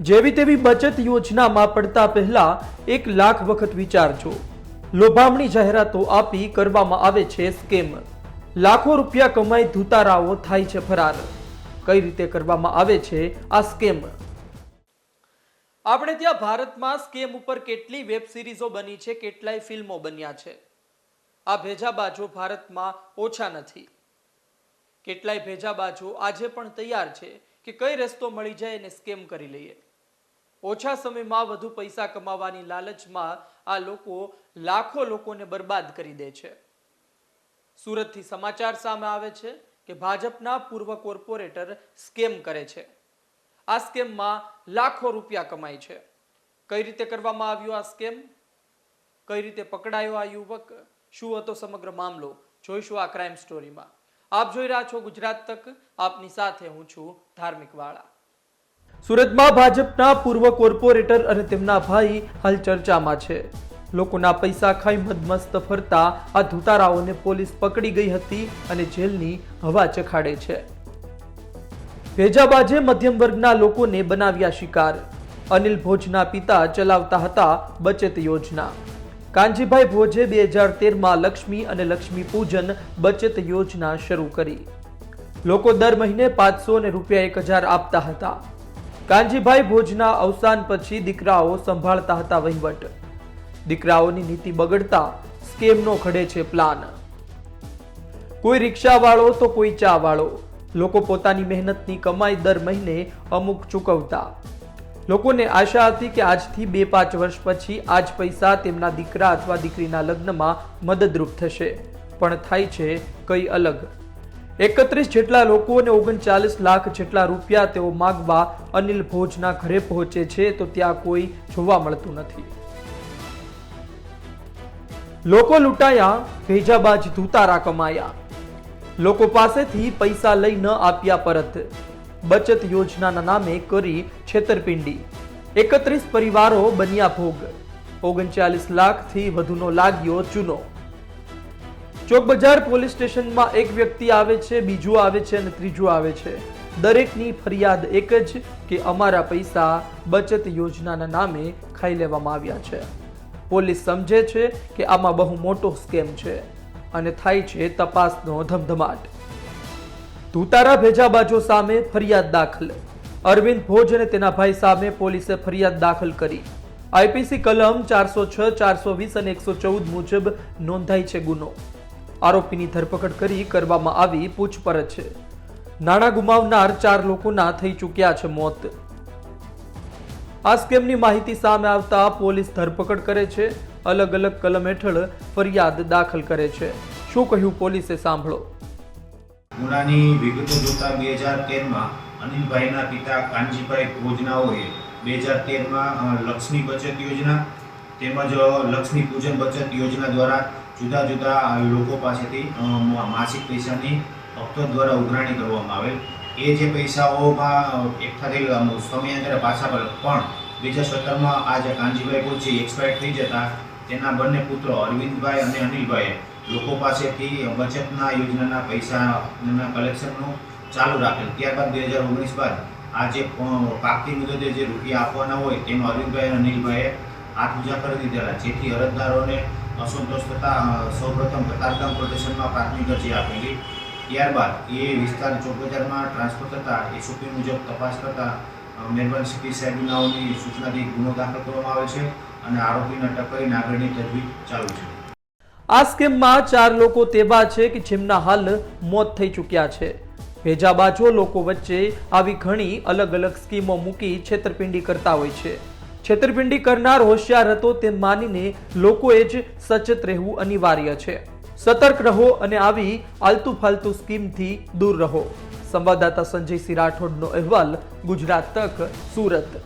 જેવી તેવી બચત યોજનામાં પડતા પહેલા એક લાખ વખત વિચારજો. લોભામણી જાહેરાતો આપી કરવામાં આવે છે સ્કેમ. લાખો રૂપિયા કમાઈ ધુતારાઓ થાય છે ફરાર. કઈ રીતે કરવામાં આવે છે આ સ્કેમ? આપણે ત્યાં ભારતમાં સ્કેમ ઉપર કેટલી વેબ સિરીઝો બની છે, કેટલાય ફિલ્મો બન્યા છે. આ ભેજાબાજો ભારતમાં ઓછા નથી. કેટલાય ભેજાબાજો આજે પણ તૈયાર છે કે કઈ રસ્તો મળી જાય અને સ્કેમ કરી લઈએ. ઓછા સમયમાં વધુ પૈસા કમાવાની લાલચમાં આ લોકો લાખો લોકોને બરબાદ કરી દે છે. સુરતથી સમાચાર સામે આવે છે કે ભાજપના પૂર્વ કોર્પોરેટર સ્કેમ કરે છે. આ સ્કેમમાં લાખો રૂપિયા કમાય છે. કઈ રીતે કરવામાં આવ્યો આ સ્કેમ? કઈ રીતે પકડાયો આ યુવક? શું હતો સમગ્ર મામલો? જોઈશું આ ક્રાઇમ સ્ટોરીમાં. આપ જોઈ રહ્યા છો ગુજરાત તક. આપની સાથે હું છું ધાર્મિક વાળા. સુરતમાં ભાજપના પૂર્વ કોર્પોરેટર અને તેમના ભાઈ હાલ ચર્ચામાં છે. લોકોના પૈસા ખાઈ મદમસ્ત ફરતા આ ધુતારાઓને પોલીસ પકડી ગઈ હતી અને જેલની હવા ચખાડે છે. ભેજાબાજે મધ્યમ વર્ગના લોકોને બનાવ્યા શિકાર. અનિલ ભોજના પિતા ચલાવતા હતા બચત યોજના. કાંજીભાઈ ભોજે બે હજાર તેરમાં લક્ષ્મી અને લક્ષ્મી પૂજન બચત યોજના શરૂ કરી. લોકો દર મહિને પાંચસો ને રૂપિયા એક હજાર આપતા હતા. કાંજીભાઈ ભોજના અવસાન પછી દીકરાઓ સંભાળતા હતા વહીવટ. દીકરાઓની નીતિ બગડતા સ્કેમનો ખડે છે પ્લાન. કોઈ રિક્ષાવાળો તો કોઈ ચા વાળો લોકો પોતાની મહેનતની કમાઈ દર મહિને અમુક ચૂકવતા. લોકોને આશા હતી કે આજથી બે પાંચ વર્ષ પછી આ જ પૈસા તેમના દીકરા અથવા દીકરીના લગ્નમાં મદદરૂપ થશે. પણ થાય છે કઈ અલગ. એકત્રીસ જેટલા લોકો અને ઓગણચાલીસ લાખ જેટલા રૂપિયા તેઓ માગવા અનિલ ભોજના ઘરે પહોંચે છે તો ત્યાં કોઈ જોવા મળતું નથી. લોકો લૂંટાયા, ભેજાબાજ ધૂતારા કમાયા. લોકો પાસેથી પૈસા લઈ ન આપ્યા પરત. બચત યોજનાના નામે કરી છેતરપિંડી. એકત્રીસ પરિવારો બન્યા ભોગ. ઓગણચાલીસ લાખથી વધુનો લાગ્યો ચૂનો. ચોક બજાર પોલીસ સ્ટેશનમાં એક વ્યક્તિ આવે છે, બીજું આવે છે અને ત્રીજું આવે છે. દરેકની ફરિયાદ એક જ કે અમારા પૈસા બચત યોજનાના નામે ખાઈ લેવામાં આવ્યા છે. પોલીસ સમજે છે કે આમાં બહુ મોટો સ્કેમ છે અને થાય છે તપાસનો ધમધમાટ. ધુતારા ભેજાબાજો સામે ફરિયાદ દાખલ. અરવિંદ ભોજ અને તેના ભાઈ સામે પોલીસે ફરિયાદ દાખલ કરી. આઈપીસી કલમ ચારસો છ, ચારસો વીસ અને એકસો ચૌદ મુજબ નોંધાઈ છે ગુનો. આરોપીની ધરપકડ કરી કરવામાં આવી પૂછપરછ. નાણાં ગુમાવનાર ચાર લોકોના થઈ ચૂક્યા છે મોત. આ સ્કેમની માહિતી સામે આવતા પોલીસ ધરપકડ કરે છે. અલગ અલગ કલમ હેઠળ ફરિયાદ દાખલ કરે છે. શું કહ્યું પોલીસે સાંભળો. ગુનાની વિગતો જોતા બે હજાર તેરમાં અનિલભાઈના પિતા કાનજીભાઈ ભોજનાઓએ બે હજાર તેરમાં લક્ષ્મી બચત યોજના તેમજ લક્ષ્મી પૂજન બચત યોજના દ્વારા જુદા જુદા લોકો પાસેથી માસિક પૈસાની હપ્તો દ્વારા ઉઘરાણી કરવામાં આવેલ એ જે પૈસાઓમાં એકઠા અમ, સમયાંતરે પાછા મળે પણ બે હજાર સત્તરમાં આ જે કાનજીભાઈ ભોજ એક્સપાયર થઈ જતા તેના બંને પુત્રો અરવિંદભાઈ અને અનિલભાઈએ લોકો પાસેથી બચતના યોજનાના પૈસાના કલેક્શનનું ચાલુ રાખેલ ત્યારબાદ બે હજાર ઓગણીસ બાદ આ જે પાકતી મુદતે જે રૂપિયા આપવાના હોય તેમાં અરવિંદભાઈ અને અનિલભાઈએ હાથ ઉજા કરી દીધેલા. જેથી અરજદારોને અસંતોષ થતાં સૌપ્રથમ કતારગામ પ્રોટેશનમાં પ્રાથમિક અરજી આપેલી. ત્યારબાદ એ વિસ્તાર ચોકબજારમાં ટ્રાન્સફર થતાં એસઓપી મુજબ તપાસ કરતાં મહેરબાન સાહેબનાઓની સૂચનાથી ગુનો દાખલ કરવામાં આવે છે અને આરોપીને અટક કરીને આગળની તજવીજ ચાલુ છે. આ સ્કેમમાં ચાર લોકો તેવા છે કે જેમના હાલ મોત થઈ ચૂક્યા છે. ભેજાબાજો લોકો વચ્ચે આવી ઘણી અલગ અલગ સ્કીમો મૂકી છેતરપિંડી કરતા હોય છે. છેતરપિંડી કરનાર હોશિયાર હતો તે માનીને લોકોએ જ સચેત રહેવું અનિવાર્ય છે. સતર્ક રહો અને આવી આલતુ ફાલતુ સ્કીમથી દૂર રહો. સંવાદદાતા સંજય સિંહ રાઠોડનો અહેવાલ ગુજરાત તક સુરત.